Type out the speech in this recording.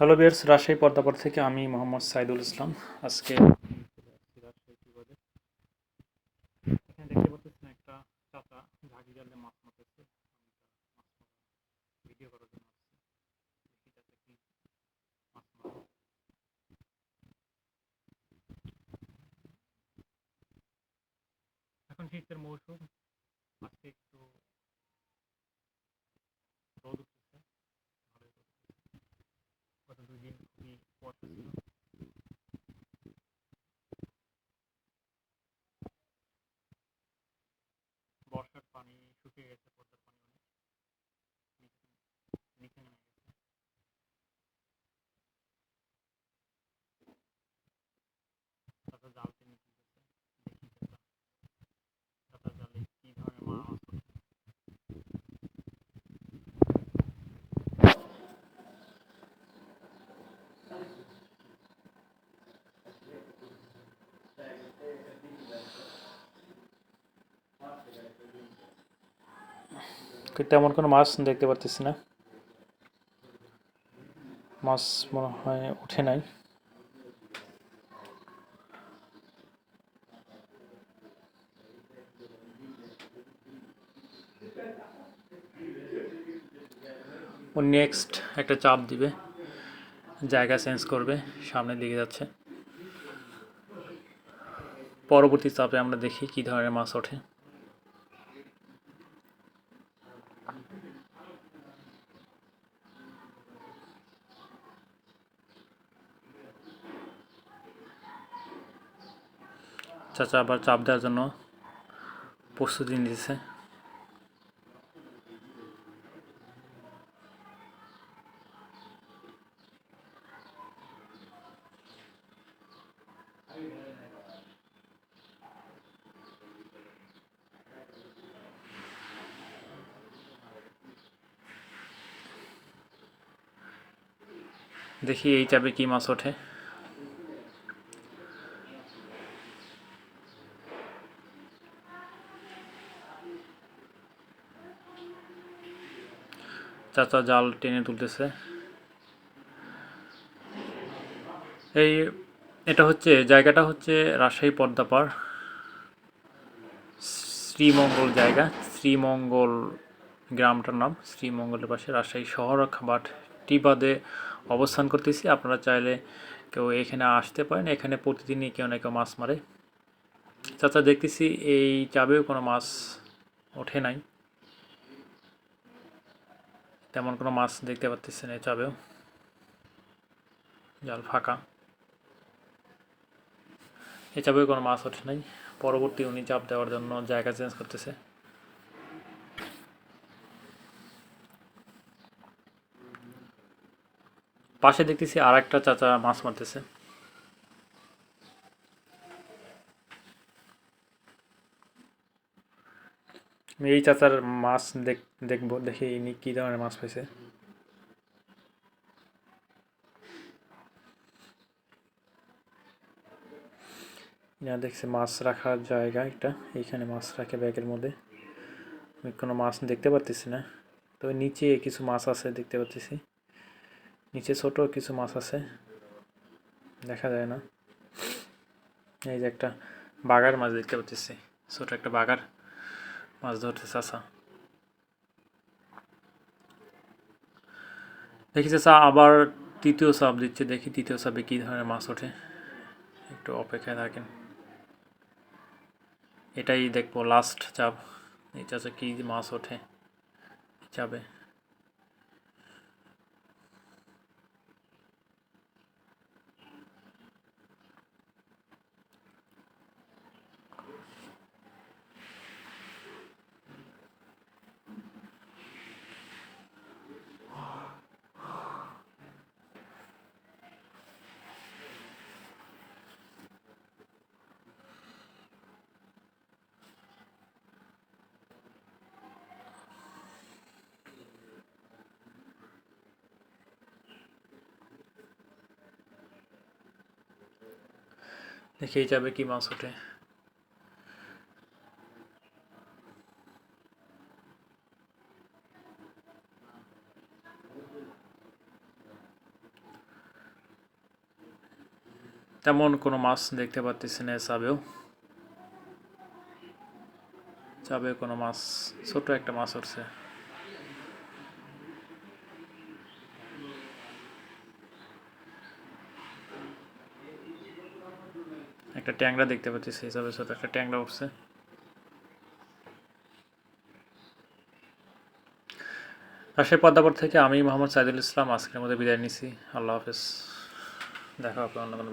Hello বিয়ার্স রাজশাহী পর্দাপর থেকে আমি মোহাম্মদ সাইদুল ইসলাম। আজকে এখানে দেখতে একটা ভিডিও করার জন্য এখন শীতের মৌসুম, আজকে একটু রোদ বর্ষার পানি শুকিয়ে গেছে পদ্মার পানি অনেক নিচে নিচে নেমে গেছে তারপর জাল টেনে তুলতেছে দেখি চাচা চাচা জালে কি ধরনের মাছ ওঠে। তো তেমন কোনো মাছ দেখতে পারতেছি না। মাছ মনে হয় ওঠে নাই। ও নেক্সট একটা চাপ দিবে। জায়গা চেঞ্জ করবে, সামনের দিকে যাচ্ছে। পরবর্তী চাপে আমরা দেখি কি ধরনের মাছ ওঠে। চাচা আবার চাপ দেওয়ার জন্য প্রস্তুতি নিতেছে। দেখি এই চাপে কি মাছ ওঠে। চাচা জাল টেনে তুলতেছে। এই, এটা হচ্ছে, জায়গাটা হচ্ছে রাজশাহী পদ্মাপার শ্রীমঙ্গল জায়গা, শ্রীমঙ্গল গ্রামটার নাম, শ্রীমঙ্গলের পাশে রাজশাহী শহর খাবার টিবাদে অবস্থান করতেছি, আপনারা চাইলে কেউ এখানে আসতে পারেন, এখানে প্রতিদিনই কেউ না কেউ মাছ মারে। চাচা, দেখতেছি এই চাবেও কোনো মাছ ওঠে নাই। তেমন কোনো মাছ দেখতে পাচ্তেছি না চাবেও। জাল ফাঁকা। এই চাপেও কোনো মাছ ওঠে নাই। পরবর্তী উনি চাপ দেওয়ার জন্য জায়গা চেঞ্জ করতেছে। পাশে দেখতেছি আর একটা চাচা মাছ মারতেছে। এই চাচার মাছ দেখ দেখব, দেখি ইনি কী ধরনের মাছ পাইছে। না দেখছি মাছ রাখার জায়গা একটা, এইখানে মাছ রাখে ব্যাগের মধ্যে। আমি কোনো মাছ দেখতে পারতেছি না। তবে নিচে কিছু মাছ আছে দেখতে পাচ্তেছি নিচে ছোট কিছু মাছ আছে, দেখা যায় না। এই যে একটা বাগার মাছ দেখতে পাচ্তেছি ছোট একটা বাগার। মাছ ধরতে চাষা দেখি চাষা আবার তৃতীয় সাপ দিচ্ছে, দেখি তৃতীয় সাপে কী ধরনের মাছ ওঠে। একটু অপেক্ষায় থাকেন। এটাই দেখব লাস্ট চাপ। এই চাষে কী মাছ ওঠে? চাপে। দেখেই যাবে কি মাছ ওঠে। তেমন কোনো মাছ দেখতে পাচ্ছি না চাবেও চাবে কোনো মাছ ছোট একটা মাছ উঠছে। একটা ট্যাংরা দেখতে পাচ্ছি, সেই হিসাবে ছোট একটা ট্যাংরা উঠছে। রাজশাহী পদ্মাপুর থেকে আমি মোহাম্মদ সাইদুল ইসলাম, আজকের মধ্যে বিদায় নিছি আল্লাহ হাফেজ। দেখা হবে অন্য কোনো